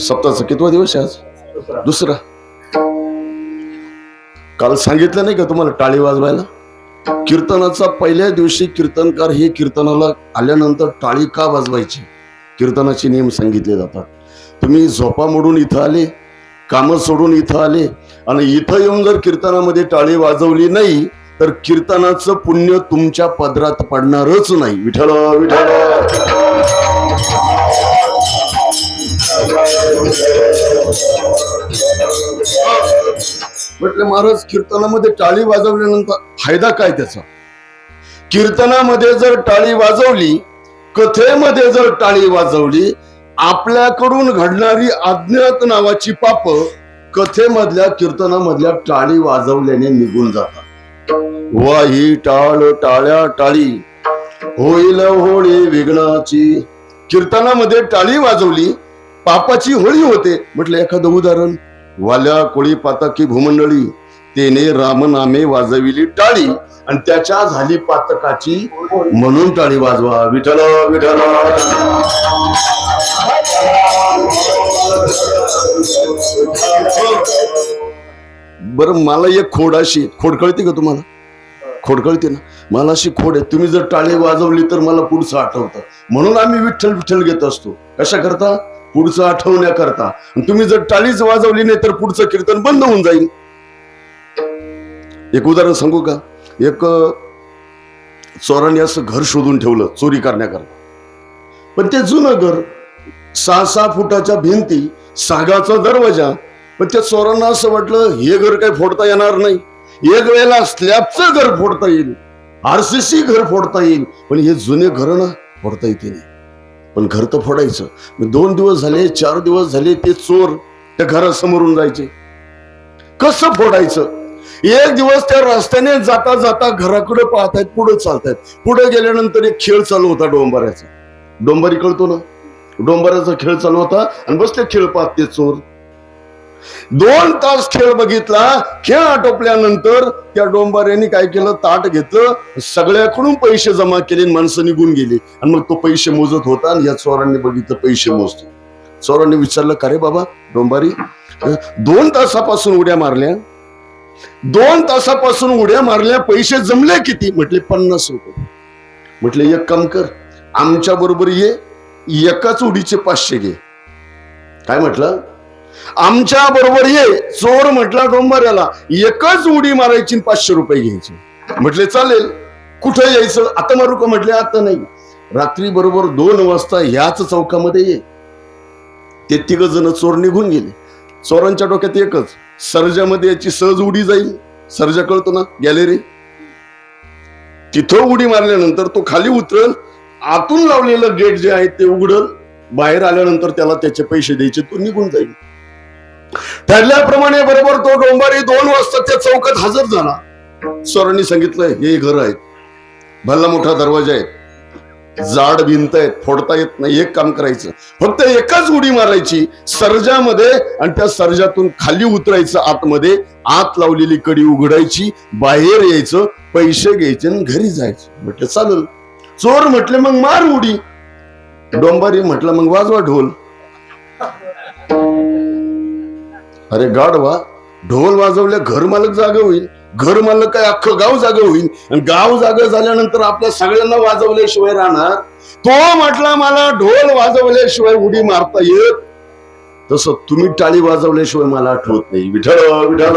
सप्ताहाचा कितवा दिवस आहे आज? दुसरा. काल सांगितलं नाही का तुम्हाला टाळी वाजवायला? कीर्तनाचा पहिल्या दिवशी कीर्तनकार हे कीर्तनाला आल्यानंतर टाळी का वाजवायची? कीर्तनाचे नियम सांगितले जातात. तुम्ही झोपा मोडून इथं आले कामं सोडून इथं आले आणि इथं येऊन जर कीर्तनामध्ये टाळी वाजवली नाही तर कीर्तनाचं पुण्य तुमच्या पदरात पडणारच नाही. विठ्ठल विठ्ठल! म्हटलं महाराज कीर्तनामध्ये टाळी वाजवल्यानंतर फायदा काय त्याचा? कीर्तनामध्ये जर टाळी वाजवली कथेमध्ये जर टाळी वाजवली आपल्याकडून घडणारी अज्ञात नावाची पाप कथेमधल्या कीर्तनामधल्या टाळी वाजवल्याने निघून जातात. वा ही टाळ टाळ्या टाळी होईल होळी विघ्नाची. कीर्तनामध्ये टाळी वाजवली पापाची होळी होते म्हटलं एखादं उदाहरण. वाल्या कोळी पातकी भूमंडळी तेने रामनामे वाजविली टाळी आणि त्याच्या झाली पातकाची म्हणून टाळी वाजवा. विठ्ठल विठल बर मला एक खोड अशी खोड कळते का तुम्हाला? खोड कळते ना? मला अशी खोड आहे. तुम्ही जर टाळी वाजवली तर मला पुढचं आठवतं. म्हणून आम्ही विठ्ठल विठ्ठल घेत असतो. कशा करता? पुढचं आठवण्याकरता. तुम्ही जर टाळीच वाजवली नाही तर पुढचं कीर्तन बंद होऊन जाईल. एक उदाहरण सांगू का? एक चोरांनी असं घर शोधून ठेवलं चोरी करण्याकरता. पण ते जुनं घर सहा सहा फुटाच्या भिंती सागाचा दरवाजा पण त्या चोरांना असं वाटलं हे घर काही फोडता येणार नाही. एक वेळेला स्लॅबचं घर फोडता येईल आरसीसी घर फोडता येईल पण हे जुने घर ना फोडता येते नाही. पण घर तर फोडायचं. दोन दिवस झाले चार दिवस झाले ते चोर त्या घरासमोरून जायचे. कसं फोडायचं? एक दिवस त्या रस्त्याने जाता जाता घराकडे पाहतायत पुढे चालतायत. पुढे गेल्यानंतर एक खेळ चालू होता डोंबऱ्याचा. डोंबारी कळतो ना? डोंबऱ्याचा खेळ चालू होता आणि बसले खेळ पाहत ते चोर. दोन तास खेळ बघितला खेळ आटोपल्यानंतर त्या डोंबाऱ्याने काय केलं? ताट घेतलं सगळ्याकडून पैसे जमा केले आणि माणसं निघून गेली. आणि मग तो पैसे मोजत होता आणि या चोरांनी बघितलं पैसे मोजतो. चोरांनी विचारलं का रे बाबा डोंबारी? दोन तासापासून उड्या मारल्या. दोन तासापासून उड्या मारल्या पैसे जमले किती? म्हटले पन्नास रुपये. म्हटले एक काम कर आमच्या बरोबर ये एकाच उडीचे पाचशे घे. काय म्हटलं? आमच्या बरोबर ये चोर म्हटला डोंबऱ्याला एकच उडी मारायची पाचशे रुपये घ्यायचे. म्हटले चालेल. कुठे यायचं? आता मारू का? म्हटले आता नाही. रात्री बरोबर दोन वाजता ह्याच चौकामध्ये ये. ते तिघ जण चोर निघून गेले. चोरांच्या डोक्यात एकच सर्जामध्ये याची सहज उडी जाईल. सर्जा कळतो ना? गॅलरी तिथं उडी मारल्यानंतर तो खाली उतरल. आतून लावलेलं गेट जे आहे ते उघडल. बाहेर आल्यानंतर त्याला त्याचे पैसे द्यायचे तो निघून जाईल. ठरल्याप्रमाणे बरोबर तो डोंबारी दोन वाजता त्या चौकात हजर झाला. सरांनी सांगितलं हे घर आहेत. भल्ला मोठा दरवाजा आहे. जाड भिंत आहेत फोडता येत नाही एक काम करायचं. फक्त एकच उडी मारायची सर्जामध्ये आणि त्या सर्जातून खाली उतरायचं आतमध्ये आत लावलेली कडी उघडायची बाहेर यायचं पैसे घ्यायचे आणि घरी जायचं. म्हटलं चालेल. चोर म्हटले मग मार उडी. डोंबारी म्हटलं मग वाजवा ढोल. अरे गाडवा ढोल वाजवल्या घर मालक जागा होईल. घर मालक काय अख्खं गाव जागा होईल. आणि गाव जागा झाल्यानंतर आपल्या सगळ्यांना वाजवल्याशिवाय राहणार. तो म्हटला मला ढोल वाजवल्याशिवाय उडी मारता येत. तसं तुम्ही टाळी वाजवल्याशिवाय मला आठवत नाही. विठळ विठळ